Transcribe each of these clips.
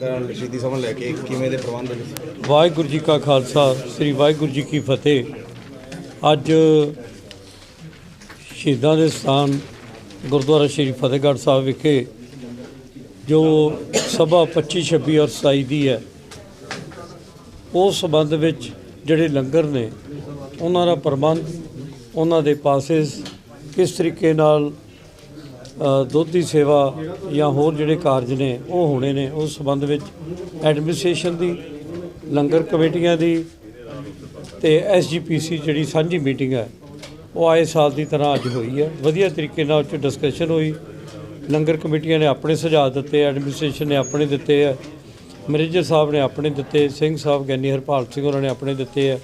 ਗਰਾਂ ਸ਼ਹੀਦੀ ਸਮਾਂ ਲੈ ਕੇ ਕਿਵੇਂ ਦੇ ਪ੍ਰਬੰਧ ਨੇ? ਵਾਹਿਗੁਰੂ ਜੀ ਕਾ ਖਾਲਸਾ, ਸ੍ਰੀ ਵਾਹਿਗੁਰੂ ਜੀ ਕੀ ਫਤਿਹ। ਅੱਜ ਸ਼ਹੀਦਾਂ ਦੇ ਸਥਾਨ ਗੁਰਦੁਆਰਾ ਸ਼੍ਰੀ ਫਤਿਹਗੜ੍ਹ ਸਾਹਿਬ ਵਿਖੇ ਜੋ ਸਭਾ 25 26 ਔਰ 27 ਦੀ ਹੈ, ਉਸ ਸੰਬੰਧ ਵਿੱਚ ਜਿਹੜੇ ਲੰਗਰ ਨੇ, ਉਹਨਾਂ ਦਾ ਪ੍ਰਬੰਧ, ਉਹਨਾਂ ਦੇ ਪਾਸਿਸ ਕਿਸ ਤਰੀਕੇ ਨਾਲ ਦੁੱਧ ਦੀ ਸੇਵਾ ਜਾਂ ਹੋਰ ਜਿਹੜੇ ਕਾਰਜ ਨੇ, ਉਹ ਹੋਣੇ ਨੇ। ਉਸ ਸੰਬੰਧ ਵਿੱਚ ਐਡਮਿਨਿਸਟ੍ਰੇਸ਼ਨ ਦੀ, ਲੰਗਰ ਕਮੇਟੀਆਂ ਦੀ ਤੇ ਐਸਜੀਪੀਸੀ ਜਿਹੜੀ ਸਾਂਝੀ ਮੀਟਿੰਗ ਹੈ, ਉਹ ਆਏ ਸਾਲ ਦੀ ਤਰ੍ਹਾਂ ਅੱਜ ਹੋਈ ਹੈ। ਵਧੀਆ ਤਰੀਕੇ ਨਾਲ ਉੱਚ ਡਿਸਕਸ਼ਨ ਹੋਈ। ਲੰਗਰ ਕਮੇਟੀਆਂ ਨੇ ਆਪਣੇ ਸੁਝਾਅ ਦਿੱਤੇ ਐਡਮਿਨਿਸਟ੍ਰੇਸ਼ਨ ਨੇ ਆਪਣੇ ਦਿੱਤੇ ਹੈ। ਮੈਨੇਜਰ ਸਾਹਿਬ ਨੇ ਆਪਣੇ ਦਿੱਤੇ, ਸਿੰਘ ਸਾਹਿਬ, ਗਿਆਨੀ ਹਰਪਾਲ ਸਿੰਘ ਉਹਨਾਂ ਨੇ ਆਪਣੇ ਦਿੱਤੇ ਹੈ।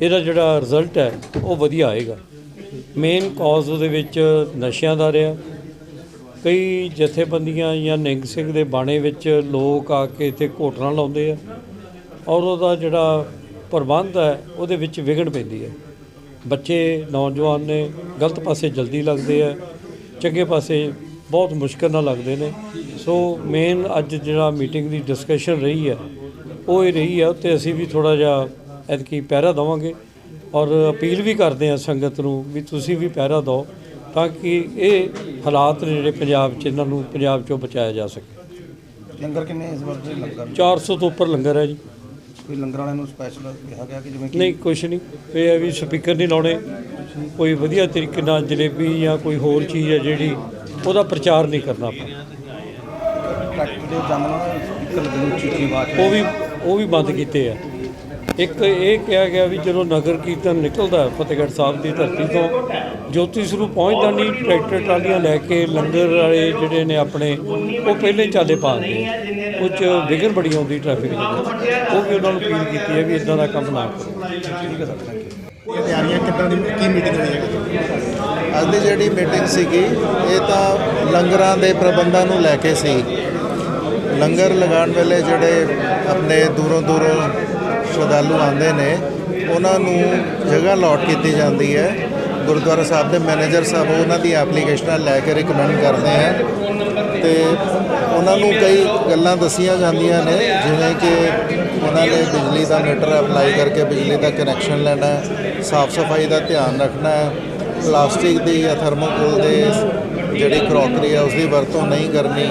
ਇਹਦਾ ਜਿਹੜਾ ਰਿਜ਼ਲਟ ਹੈ, ਉਹ ਵਧੀਆ ਆਏਗਾ। ਮੇਨ ਕਾਜ਼ ਉਹਦੇ ਵਿੱਚ ਨਸ਼ਿਆਂ ਦਾ ਰਿਹਾ। ਕਈ ਜਥੇਬੰਦੀਆਂ ਜਾਂ ਨਿੰਗ ਸਿੰਘ ਦੇ ਬਾਣੇ ਵਿੱਚ ਲੋਕ ਆ ਕੇ ਇੱਥੇ ਘੋਟਣਾ ਲਾਉਂਦੇ ਆ ਔਰ ਉਹਦਾ ਜਿਹੜਾ ਪ੍ਰਬੰਧ ਹੈ, ਉਹਦੇ ਵਿੱਚ ਵਿਗੜ ਪੈਂਦੀ ਹੈ। ਬੱਚੇ, ਨੌਜਵਾਨ ਨੇ ਗਲਤ ਪਾਸੇ ਜਲਦੀ ਲੱਗਦੇ ਆ, ਚੰਗੇ ਪਾਸੇ ਬਹੁਤ ਮੁਸ਼ਕਲ ਨਾਲ ਲੱਗਦੇ ਨੇ। ਸੋ ਮੇਨ ਅੱਜ ਜਿਹੜਾ ਮੀਟਿੰਗ ਦੀ ਡਿਸਕਸ਼ਨ ਰਹੀ ਹੈ, ਉਹ ਇਹ ਰਹੀ ਹੈ, ਉੱਤੇ ਅਸੀਂ ਵੀ ਥੋੜਾ ਜਿਹਾ ਐਤਕੀ ਪਹਿਰਾ ਦੇਵਾਂਗੇ ਔਰ ਅਪੀਲ ਵੀ ਕਰਦੇ ਆ ਸੰਗਤ ਨੂੰ ਵੀ ਤੁਸੀਂ ਵੀ ਪਹਿਰਾ ਦਿਓ। ਤਾਂ ਕਿ ਇਹ ਹਾਲਾਤ ਨੇ ਜਿਹੜੇ ਪੰਜਾਬ 'ਚ ਇਹਨਾਂ ਨੂੰ ਪੰਜਾਬ 'ਚੋਂ ਬਚਾਇਆ ਜਾ ਸਕੇ। ਲੰਗਰ ਕਿੰਨੇ ਇਸ ਵਾਰ ਦੇ ਲੰਗਰ? 400 ਤੋਂ ਉੱਪਰ ਲੰਗਰ ਹੈ ਜੀ। ਕੋਈ ਲੰਗਰ ਵਾਲਿਆਂ ਨੂੰ ਸਪੈਸ਼ਲ ਕਿਹਾ ਗਿਆ ਕਿ ਜਿਵੇਂ ਕਿ ਨਹੀਂ ਕੁਛ ਨਹੀਂ। ਇਹ ਹੈ ਵੀ ਸਪੀਕਰ ਨਹੀਂ ਲਾਉਣੇ। ਕੋਈ ਵਧੀਆ ਤਰੀਕੇ ਨਾਲ ਜਲੇਬੀ ਜਾਂ ਕੋਈ ਹੋਰ ਚੀਜ਼ ਹੈ ਜਿਹੜੀ ਉਹਦਾ ਪ੍ਰਚਾਰ ਨਹੀਂ ਕਰਨਾ ਆਪਾਂ। ਟਰੈਕਟਰ ਦੇ ਜਾਨਣਾ ਇੱਕ ਲੱਗਣ ਉੱਚੀ ਆਵਾਜ਼ ਉਹ ਵੀ ਉਹ ਵੀ ਬੰਦ ਕੀਤੇ ਆ। ਇੱਕ ਇਹ ਕਿਹਾ ਗਿਆ ਵੀ ਜਦੋਂ ਨਗਰ ਕੀਰਤਨ ਨਿਕਲਦਾ ਫਤਿਹਗੜ੍ਹ ਸਾਹਿਬ ਦੀ ਧਰਤੀ ਤੋਂ ਜੋਤੀ ਸਰੂਪ ਪਹੁੰਚਦਾ ਨਹੀਂ ਟਰੈਕਟਰ ਟਰਾਲੀਆਂ ਲੈ ਕੇ ਲੰਗਰ ਵਾਲੇ ਜਿਹੜੇ ਨੇ ਆਪਣੇ ਉਹ ਪਹਿਲੇ ਚਾਲੇ ਪਾਉਂਦੇ ਆ। ਉਹ 'ਚ ਵਿਘਨ ਬੜੀ ਆਉਂਦੀ ਟ੍ਰੈਫਿਕ ਦੇ ਵਿੱਚ। ਉਹ ਵੀ ਉਹਨਾਂ ਨੂੰ ਅਪੀਲ ਕੀਤੀ ਹੈ ਵੀ ਇਦਾਂ ਦਾ ਕੰਮ ਨਾ ਕਰੋ। ਠੀਕ ਹੈ ਸਰ ਥੈਂਕ ਯੂ ਇਹ ਤਿਆਰੀਆਂ ਕਿੱਦਾਂ ਦੀ ਕੀ ਮੀਟਿੰਗ ਹੋਈ ਹੈ? ਅੱਜ ਦੀ ਜਿਹੜੀ ਮੀਟਿੰਗ ਸੀਗੀ ਇਹ ਤਾਂ ਲੰਗਰਾਂ ਦੇ ਪ੍ਰਬੰਧਾਂ ਨੂੰ ਲੈ ਕੇ ਸੀ। ਲੰਗਰ ਲਗਾਉਣ ਵੇਲੇ ਜਿਹੜੇ ਆਪਣੇ ਦੂਰੋਂ ਦੂਰੋਂ ਸ਼ਰਧਾਲੂ ਆਉਂਦੇ ਨੇ, ਉਹਨਾਂ ਨੂੰ ਜਗ੍ਹਾ ਅਲਾਟ ਕੀਤੀ ਜਾਂਦੀ ਹੈ। ਗੁਰਦੁਆਰਾ ਸਾਹਿਬ ਦੇ ਮੈਨੇਜਰ ਸਾਹਿਬ ਉਹਨਾਂ ਦੀ ਐਪਲੀਕੇਸ਼ਨਾਂ ਲੈ ਕੇ ਰਿਕਮੈਂਡ ਕਰਦੇ ਹੈ ਤੇ ਉਹਨਾਂ ਨੂੰ ਕਈ ਗੱਲਾਂ ਦੱਸੀਆਂ ਜਾਂਦੀਆਂ ਨੇ, ਜਿਵੇਂ ਕਿ ਉਹਨਾਂ ਨੇ ਬਿਜਲੀ ਦਾ ਮੀਟਰ ਅਪਲਾਈ ਕਰਕੇ ਬਿਜਲੀ ਦਾ ਕਨੈਕਸ਼ਨ ਲੈਣਾ ਸਾਫ਼ ਸਫ਼ਾਈ ਦਾ ਧਿਆਨ ਰੱਖਣਾ ਪਲਾਸਟਿਕ ਦੀ ਜਾਂ ਥਰਮੋਕੋਲ ਦੇ ਜਿਹੜੀ ਕਰੋਕਰੀ ਹੈ ਉਸ ਦੀ ਵਰਤੋਂ ਨਹੀਂ ਕਰਨੀ।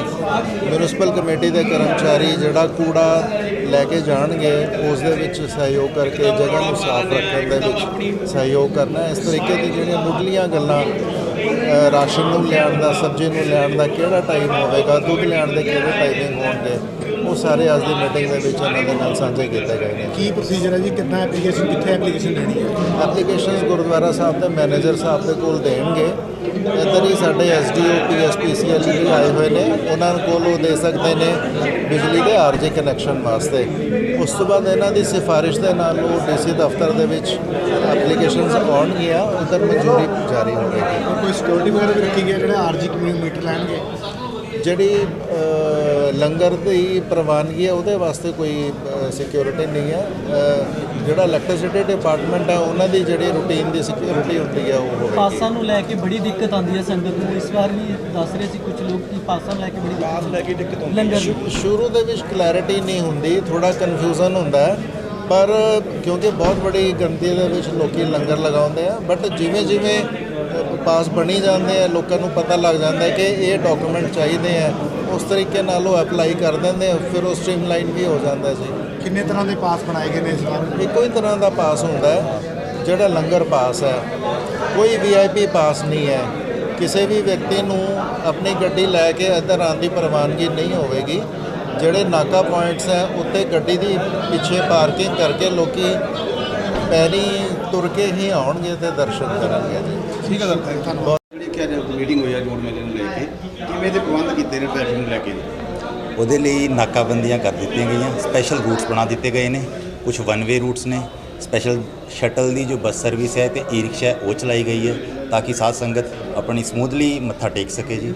ਮਿਊਨਿਸਪਲ ਕਮੇਟੀ ਦੇ ਕਰਮਚਾਰੀ ਜਿਹੜਾ ਕੂੜਾ ਲੈ ਕੇ ਜਾਣਗੇ ਉਸ ਦੇ ਵਿੱਚ ਸਹਿਯੋਗ ਕਰਕੇ, ਜਗ੍ਹਾ ਨੂੰ ਸਾਫ਼ ਰੱਖਣ ਦੇ ਵਿੱਚ ਸਹਿਯੋਗ ਕਰਨਾ। ਇਸ ਤਰੀਕੇ ਦੀ ਜਿਹੜੀਆਂ ਮੁੱਢਲੀਆਂ ਗੱਲਾਂ ਰਾਸ਼ਨ ਨੂੰ ਲਿਆਉਣ ਦਾ, ਸਬਜ਼ੀ ਨੂੰ ਲਿਆਉਣ ਦਾ ਕਿਹੜਾ ਟਾਈਮ ਹੋਵੇਗਾ, ਦੁੱਧ ਲੈਣ ਦੇ ਕਿਹੜੇ ਟਾਈਮਿੰਗ ਹੋਣਗੇ ਉਹ ਸਾਰੇ ਅੱਜ ਦੀ ਮੀਟਿੰਗ ਦੇ ਵਿੱਚ ਇਹਨਾਂ ਦੇ ਨਾਲ ਸਾਂਝੇ ਕੀਤੇ ਗਏ ਨੇ। ਕੀ ਪ੍ਰੋਸੀਜਰ ਹੈ ਜੀ? ਕਿੰਨਾ ਐਪਲੀਕੇਸ਼ਨ ਕਿੱਥੇ ਐਪਲੀਕੇਸ਼ਨ ਦੇਣੀ ਹੈ? ਐਪਲੀਕੇਸ਼ਨਸ ਗੁਰਦੁਆਰਾ ਸਾਹਿਬ ਦੇ ਮੈਨੇਜਰ ਸਾਹਿਬ ਦੇ ਕੋਲ ਦੇਣਗੇ। ਇੱਧਰ ਹੀ ਸਾਡੇ ਐਸਡੀਓ ਪੀਐਸਪੀਸੀਐਲ ਵੀ ਆਏ ਹੋਏ ਨੇ। ਉਹਨਾਂ ਕੋਲ ਉਹ ਦੇ ਸਕਦੇ ਨੇ ਬਿਜਲੀ ਦੇ ਆਰਜੀ ਕਨੈਕਸ਼ਨ ਵਾਸਤੇ। ਉਸ ਤੋਂ ਬਾਅਦ ਇਹਨਾਂ ਦੀ ਸਿਫਾਰਿਸ਼ ਦੇ ਨਾਲ ਉਹ ਡੀਸੀ ਦਫ਼ਤਰ ਦੇ ਵਿੱਚ ਐਪਲੀਕੇਸ਼ਨਸ ਆਉਣਗੀਆਂ। ਉਧਰ ਮਨਜ਼ੂਰੀ ਜਾਰੀ ਹੋਵੇਗੀ। ਕੋਈ ਸਿਕਿਉਰਿਟੀ ਵਗੈਰਾ ਵੀ ਰੱਖੀ ਗਈ ਜਿਹੜੇ ਆਰਜੀ ਮੀਟਰ ਲੈਣਗੇ? ਜਿਹੜੀ ਲੰਗਰ ਦੀ ਪ੍ਰਵਾਨਗੀ ਹੈ ਉਹਦੇ ਵਾਸਤੇ ਕੋਈ ਸਿਕਿਉਰਿਟੀ ਨਹੀਂ ਹੈ। ਜਿਹੜਾ ਇਲੈਕਟ੍ਰਿਸਿਟੀ ਡਿਪਾਰਟਮੈਂਟ ਹੈ ਉਹਨਾਂ ਦੀ ਜਿਹੜੀ ਰੂਟੀਨ ਦੀ ਸਿਕਿਉਰਿਟੀ ਹੁੰਦੀ ਹੈ ਉਹ ਪਾਸਾਂ ਨੂੰ ਲੈ ਕੇ ਬੜੀ ਦਿੱਕਤ ਆਉਂਦੀ ਹੈ ਸੰਗਤ ਨੂੰ। ਇਸ ਵਾਰ ਵੀ ਦੱਸ ਰਹੇ ਸੀ ਕੁਝ ਲੋਕ ਕਿ ਪਾਸਾਂ ਨੂੰ ਲੈ ਕੇ ਬੜੀ ਪਾਸ ਲੈ ਕੇ ਦਿੱਕਤ ਆਉਂਦੀ ਲੰਗਰ ਸ਼ੁ- ਸ਼ੁਰੂ ਦੇ ਵਿੱਚ ਕਲੈਰਿਟੀ ਨਹੀਂ ਹੁੰਦੀ ਥੋੜਾ ਕਨਫਿਊਜ਼ਨ ਹੁੰਦਾ ਹੈ। ਪਰ ਕਿਉਂਕਿ ਬਹੁਤ ਬੜੀ ਗਿਣਤੀ ਦੇ ਵਿੱਚ ਲੋਕੀ ਲੰਗਰ ਲਗਾਉਂਦੇ ਆ ਬਟ ਜਿਵੇਂ ਜਿਵੇਂ ਪਾਸ ਬਣੀ ਜਾਂਦੇ ਆ ਲੋਕਾਂ ਨੂੰ ਪਤਾ ਲੱਗ ਜਾਂਦਾ ਕਿ ਇਹ ਡਾਕੂਮੈਂਟ ਚਾਹੀਦੇ ਆ। ਉਸ ਤਰੀਕੇ ਨਾਲ ਉਹ ਅਪਲਾਈ ਕਰ ਦਿੰਦੇ ਆ ਫਿਰ ਉਹ ਸਟ੍ਰੀਮਲਾਈਨ ਵੀ ਹੋ ਜਾਂਦਾ ਜੀ। ਕਿੰਨੇ ਤਰ੍ਹਾਂ ਦੇ ਪਾਸ ਬਣਾਏ ਗਏ ਨੇ ਇਸ ਵਾਰ? ਇੱਕੋ ਹੀ ਤਰ੍ਹਾਂ ਦਾ ਪਾਸ ਹੁੰਦਾ ਹੈ ਜਿਹੜਾ ਲੰਗਰ ਪਾਸ ਹੈ। ਕੋਈ ਵੀਆਈਪੀ ਪਾਸ ਨਹੀਂ ਹੈ। ਕਿਸੇ ਵੀ ਵਿਅਕਤੀ ਨੂੰ ਆਪਣੀ ਗੱਡੀ ਲੈ ਕੇ ਇੱਧਰ ਆਉਣ ਦੀ ਪ੍ਰਵਾਨਗੀ ਨਹੀਂ ਹੋਵੇਗੀ। ਜਿਹੜੇ ਨਾਕਾ ਪੁਆਇੰਟਸ ਹੈ ਉੱਤੇ ਗੱਡੀ ਦੀ ਪਿੱਛੇ ਪਾਰਕਿੰਗ ਕਰਕੇ ਲੋਕੀ ਪੈਰੀ ਤੁਰ ਕੇ ਹੀ ਆਉਣਗੇ ਤੇ ਦਰਸ਼ਨ ਕਰਨਗੇ ਜੀ। ਠੀਕ ਹੈ ਸਰ ਧੰਨਵਾਦ ਜਿਹੜੀ ਕਿ ਅੱਜ ਮੀਟਿੰਗ ਹੋਈ ਹੈ ਜੋੜ ਮੇਲੇ ਨੂੰ ਲੈ ਕੇ ਕਿਵੇਂ ਦੇ ਪ੍ਰਬੰਧ ਕੀਤੇ ਨੇ ਟ੍ਰੈਫਿਕ ਨੂੰ ਲੈ ਕੇ? ਉਹਦੇ ਲਈ ਨਾਕਾਬੰਦੀਆਂ ਕਰ ਦਿੱਤੀਆਂ ਗਈਆਂ ਸਪੈਸ਼ਲ ਰੂਟਸ ਬਣਾ ਦਿੱਤੇ ਗਏ ਨੇ ਕੁਝ ਵਨ ਵੇ ਰੂਟਸ ਨੇ ਸਪੈਸ਼ਲ ਸ਼ਟਲ ਦੀ ਜੋ ਬੱਸ ਸਰਵਿਸ ਹੈ ਤੇ ਈ ਰਿਕਸ਼ਾ ਉਹ ਚਲਾਈ ਗਈ ਹੈ ਤਾਂ ਕਿ ਸਾਧ ਸੰਗਤ ਆਪਣੀ ਸਮੂਥਲੀ ਮੱਥਾ ਟੇਕ ਸਕੇ ਜੀ।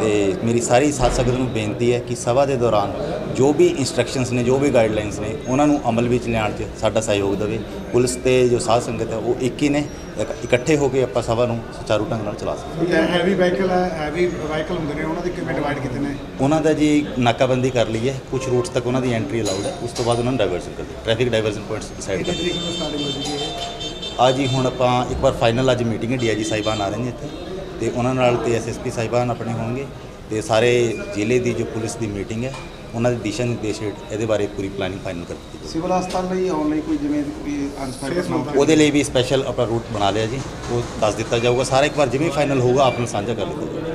ਤੇ ਮੇਰੀ ਸਾਰੀ ਸਾਧ ਸੰਗਤ ਨੂੰ ਬੇਨਤੀ ਹੈ ਕਿ ਸਭਾ ਦੇ ਦੌਰਾਨ ਜੋ ਵੀ ਇਨਸਟਰਕਸ਼ਨਸ ਨੇ ਜੋ ਵੀ ਗਾਈਡਲਾਈਨਸ ਨੇ ਉਹਨਾਂ ਨੂੰ ਅਮਲ ਵਿੱਚ ਲਿਆਉਣ 'ਚ ਸਾਡਾ ਸਹਿਯੋਗ ਦੇਵੇ। ਪੁਲਿਸ ਤੇ ਜੋ ਸਾਧ ਸੰਗਤ ਹੈ ਉਹ ਇੱਕ ਹੀ ਨੇ। ਇਕ- ਇਕੱਠੇ ਹੋ ਕੇ ਆਪਾਂ ਸਭਾ ਨੂੰ ਸੁਚਾਰੂ ਢੰਗ ਨਾਲ ਚਲਾ ਸਕਦੇ ਹੈਵੀ ਵਾਹੀਕਲ ਹੈ ਹੈਵੀ ਵਾਹੀਕਲ ਹੁੰਦੇ ਨੇ ਉਹਨਾਂ ਦੇ ਕਿਵੇਂ ਡਿਵਾਈਡ ਕੀਤੇ ਨੇ? ਉਹਨਾਂ ਦਾ ਜੀ ਨਾਕਾਬੰਦੀ ਕਰ ਲਈ ਹੈ। ਕੁਝ ਰੂਟਸ ਤੱਕ ਉਹਨਾਂ ਦੀ ਐਂਟਰੀ ਅਲਾਉਡ ਹੈ। ਉਸ ਤੋਂ ਬਾਅਦ ਉਹਨਾਂ ਨੂੰ ਡਾਇਵਰਜਨ ਕਰ ਦਿੱਤਾ। ਟ੍ਰੈਫਿਕ ਡਾਇਵਰਜਨ ਪੁਆਇੰਟਸ ਡਿਸਾਈਡ ਕਰ ਤਰੀਕ ਨੂੰ ਸਟਾਰਟਿੰਗ ਹੋ ਜੂਗੀ ਇਹ? ਆ ਜੀ ਹੁਣ ਆਪਾਂ ਇੱਕ ਵਾਰ ਫਾਈਨਲ ਅੱਜ ਮੀਟਿੰਗ ਹੈ ਡੀਆਈਜੀ ਸਾਹਿਬਾਨ ਆ ਰਹੇ ਨੇ ਇੱਥੇ। ਤੇ ਉਹਨਾਂ ਨਾਲ ਤੇ ਐਸਐਸਪੀ ਸਾਹਿਬਾਨ ਆਪਣੇ ਹੋਣਗੇ। ਤੇ ਸਾਰੇ ਜ਼ਿਲ੍ਹੇ ਦੀ ਜੋ ਪੁਲਿਸ ਦੀ ਮੀਟਿੰਗ ਹੈ ਉਹਨਾਂ ਦੇ ਦਿਸ਼ਾ ਨਿਰਦੇਸ਼ ਹੇਠ ਇਹਦੇ ਬਾਰੇ ਪੂਰੀ ਪਲਾਨਿੰਗ ਫਾਈਨਲ ਕਰ ਦਿੱਤੀ। ਸਿਵਲ ਹਸਪਤਾਲ ਲਈ ਆਉਣ ਲਈ ਕੋਈ ਜਿਵੇਂ ਕੋਈ ਅਨਸਪੈਕਟ ਉਹਦੇ ਲਈ ਵੀ ਸਪੈਸ਼ਲ ਆਪਣਾ ਰੂਟ ਬਣਾ ਲਿਆ ਜੀ। ਉਹ ਦੱਸ ਦਿੱਤਾ ਜਾਊਗਾ। ਸਾਰਾ ਇੱਕ ਵਾਰ ਜਿਵੇਂ ਫਾਈਨਲ ਹੋਊਗਾ ਆਪ ਨੂੰ ਸਾਂਝਾ ਕਰ ਦਿੱਤਾ ਜਾਊਗਾ।